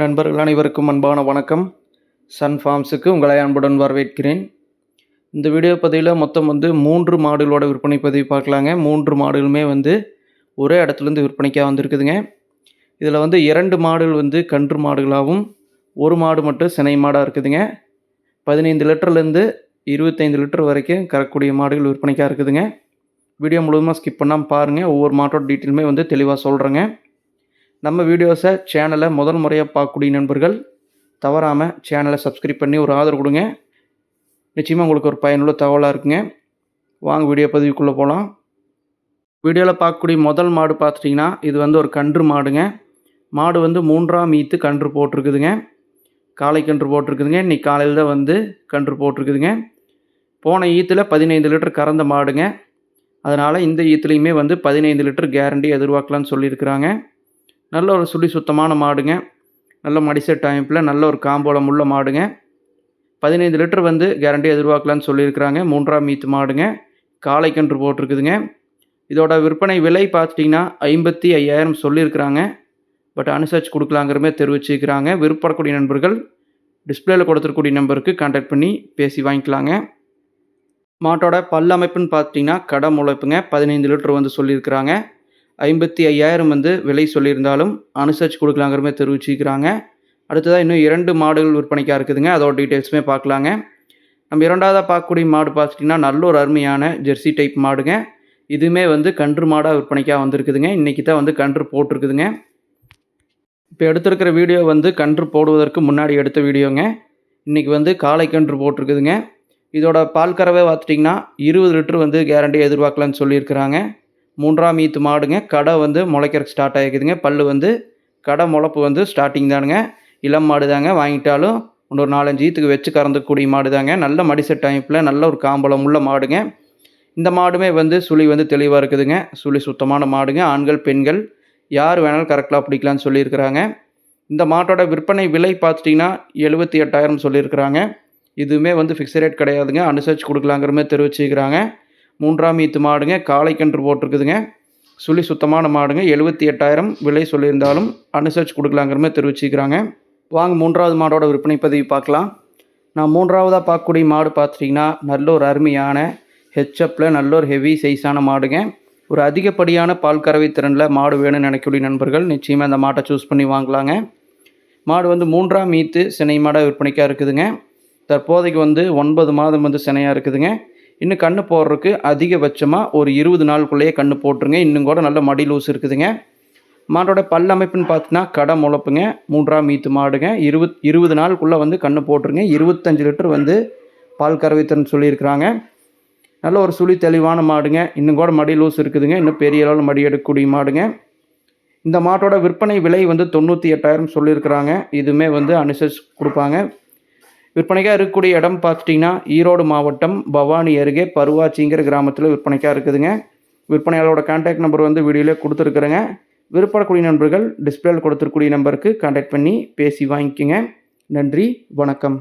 நண்பர்கள் அனைவருக்கும் அன்பான வணக்கம். சன் ஃபார்ம்ஸுக்கு உங்களை அன்புடன் வரவேற்கிறேன். இந்த வீடியோ பதிவில் மொத்தம் வந்து மூன்று மாடுகளோட விற்பனை பதிவு பார்க்கலாங்க. மூன்று மாடுகளுமே வந்து ஒரே இடத்துலேருந்து விற்பனைக்காக வந்திருக்குதுங்க. இதில் வந்து இரண்டு மாடுகள் வந்து கன்று மாடுகளாகவும் ஒரு மாடு மட்டும் சினை மாடாக இருக்குதுங்க. பதினைந்து லிட்டர்லேருந்து இருபத்தைந்து லிட்டர் வரைக்கும் கறக்கூடிய மாடுகள் விற்பனைக்காக இருக்குதுங்க. வீடியோ முழுவதுமாக ஸ்கிப் பண்ணாமல் பாருங்கள் ஒவ்வொரு மாட்டோட டீட்டெயிலுமே வந்து தெளிவாக சொல்கிறேங்க நம்ம வீடியோஸை சேனலை முதல் முறையாக பார்க்கக்கூடிய நண்பர்கள் தவறாமல் சேனலை சப்ஸ்கிரைப் பண்ணி ஒரு ஆதரவு கொடுங்க. நிச்சயமாக உங்களுக்கு ஒரு பயனுள்ள தகவலாக இருக்குங்க. வாங்க வீடியோ பதிவுக்குள்ளே போகலாம் வீடியோவில் பார்க்கக்கூடிய முதல் மாடு பார்த்துட்டிங்கன்னா இது வந்து ஒரு கன்று மாடுங்க. மாடு வந்து மூன்றாம் ஈத்து கன்று போட்டிருக்குதுங்க. காலை கன்று போட்டிருக்குதுங்க. இன்றைக்கி காலையில் தான் வந்து கன்று போட்டிருக்குதுங்க. போன ஈத்தில் பதினைந்து லிட்டர் கறந்த மாடுங்க. அதனால் இந்த ஈத்துலேயுமே வந்து பதினைந்து லிட்டர் கேரண்டி எதிர்பார்க்கலான்னு சொல்லியிருக்கிறாங்க. நல்ல ஒரு சுழி சுத்தமான மாடுங்க. நல்ல மடிசெட் அமைப்பில் நல்ல ஒரு காம்போலம் உள்ள மாடுங்க. பதினைந்து லிட்டர் வந்து கேரண்டி எதிர்பார்க்கலான்னு சொல்லியிருக்கிறாங்க. மூன்றாம் மீத்து மாடுங்க. காளைக்கன்று கன்று போட்டிருக்குதுங்க. இதோட விற்பனை விலை பார்த்துட்டிங்கன்னா ஐம்பத்தி ஐயாயிரம் சொல்லியிருக்கிறாங்க. பட் அனுசரிச்சு கொடுக்கலாங்கிற மாதிரி தெரிவிச்சிருக்கிறாங்க. விருப்பப்படக்கூடிய நண்பர்கள் டிஸ்பிளேயில் கொடுத்துருக்கூடிய நம்பருக்கு கான்டாக்ட் பண்ணி பேசி வாங்கிக்கலாங்க. மாட்டோட பல் அமைப்புன்னு பார்த்துட்டிங்கன்னா கடை முளைப்புங்க. பதினைந்து லிட்டர் வந்து சொல்லியிருக்கிறாங்க. ஐம்பத்தி ஐயாயிரம் வந்து விலை சொல்லியிருந்தாலும் அனுசரிச்சு கொடுக்கலாங்கிற மாதிரி தெரிவிச்சிருக்கிறாங்க. அடுத்ததாக இன்னும் இரண்டு மாடுகள் விற்பனைக்காக இருக்குதுங்க. அதோட டீட்டெயில்ஸுமே பார்க்கலாங்க. நம்ம இரண்டாவதாக பார்க்கக்கூடிய மாடு பார்த்துட்டிங்கன்னா நல்ல ஒரு அருமையான ஜெர்சி டைப் மாடுங்க. இதுவுமே வந்து கன்று மாடாக விற்பனைக்காக வந்திருக்குதுங்க. இன்றைக்கி தான் வந்து கன்று போட்டிருக்குதுங்க. இப்போ எடுத்திருக்கிற வீடியோ வந்து கன்று போடுவதற்கு முன்னாடி எடுத்த வீடியோங்க. இன்றைக்கி வந்து காலை கன்று போட்டிருக்குதுங்க. இதோட பால் கறவை பார்த்துட்டிங்கன்னா இருபது லிட்டர் வந்து கேரண்டி எதிர்பார்க்கலான்னு சொல்லியிருக்கிறாங்க. மூன்றாம் ஈத்து மாடுங்க. கடை வந்து முளைக்கிறக்கு ஸ்டார்ட் ஆகிக்குதுங்க பல் வந்து கடை முளைப்பு வந்து ஸ்டார்டிங் தானுங்க. இளம் மாடு தாங்க வாங்கிட்டாலும் இன்னொரு நாலஞ்சு ஈத்துக்கு வச்சு கறந்துக்கூடிய மாடு தாங்க நல்ல மடிசெட் அமைப்பில் நல்ல ஒரு காம்பளம் உள்ள மாடுங்க. இந்த மாடுமே வந்து சுழி வந்து தெளிவாக இருக்குதுங்க. சுழி சுத்தமான மாடுங்க. ஆண்கள் பெண்கள் யார் வேணாலும் கரெக்டாக பிடிக்கலான்னு சொல்லியிருக்கிறாங்க. இந்த மாட்டோட விற்பனை விலை பார்த்துட்டிங்கன்னா எழுபத்தி எட்டாயிரம் சொல்லியிருக்கிறாங்க. இதுவுமே வந்து ஃபிக்ஸ் ரேட் கிடையாதுங்க. அனுசரித்து கொடுக்கலாங்கிற மாதிரி தெரிவிச்சுக்கிறாங்க மூன்றாம் ஈத்து மாடுங்க காளைக்கன்று கன்று போட்டிருக்குதுங்க. சுழி சுத்தமான மாடுங்க எழுபத்தி எட்டாயிரம் விலை சொல்லியிருந்தாலும் அனுசரிச்சு கொடுக்கலாங்கிற மாதிரி தெரிவிச்சுக்கிறாங்க வாங்க மூன்றாவது மாடோட விற்பனை பதிவு பார்க்கலாம். நான் மூன்றாவதாக பார்க்கக்கூடிய மாடு பார்த்துட்டிங்கன்னா நல்ல ஒரு அருமையான ஹெச்எப்பில் நல்ல ஒரு ஹெவி சைஸான மாடுங்க. ஒரு அதிகப்படியான பால் கறவை திறனில் மாடு வேணும்னு நினைக்கக்கூடிய நண்பர்கள் நிச்சயமாக அந்த மாட்டை சூஸ் பண்ணி வாங்கலாங்க. மாடு வந்து மூன்றாம் மீத்து சினை மாடாக விற்பனைக்காக இருக்குதுங்க. தற்போதைக்கு வந்து ஒன்பது மாதம் வந்து சினையாக இருக்குதுங்க. இன்னும் கன்று போடுறதுக்கு அதிகபட்சமாக ஒரு இருபது நாளுக்குள்ளேயே கன்று போட்டுருங்க. இன்னும் கூட நல்ல மடி லூஸ் இருக்குதுங்க. மாட்டோட பல் அமைப்புன்னு பார்த்தீங்கன்னா கடை முளப்புங்க. மூன்றாம் மீத்து மாடுங்க. இருபத் இருபது நாளுக்குள்ளே வந்து கன்று போட்டுருங்க. இருபத்தஞ்சு லிட்டர் வந்து பால் கறவைத்திறன் சொல்லியிருக்கிறாங்க. நல்ல ஒரு சுழி தெளிவான மாடுங்க. இன்னும் கூட மடி லூஸ் இருக்குதுங்க. இன்னும் பெரிய அளவில் மடி எடுக்கக்கூடிய மாடுங்க. இந்த மாட்டோட விற்பனை விலை வந்து தொண்ணூற்றி எட்டாயிரம் சொல்லியிருக்கிறாங்க. இதுவுமே வந்து அனுசரிச்சு கொடுப்பாங்க. விற்பனைக்காக இருக்கக்கூடிய இடம் பார்த்துட்டிங்கன்னா ஈரோடு மாவட்டம் பவானி அருகே பருவாச்சிங்கிற கிராமத்தில் விற்பனைக்காக இருக்குதுங்க. விற்பனையாளரோட கான்டாக்ட் நம்பர் வந்து வீடியோவில் கொடுத்துருக்குறேங்க. விருப்பப்படக்கூடிய நண்பர்கள் டிஸ்பிளேயில் கொடுத்துருக்கூடிய நம்பருக்கு கான்டாக்ட் பண்ணி பேசி வாங்கிக்கோங்க. நன்றி வணக்கம்.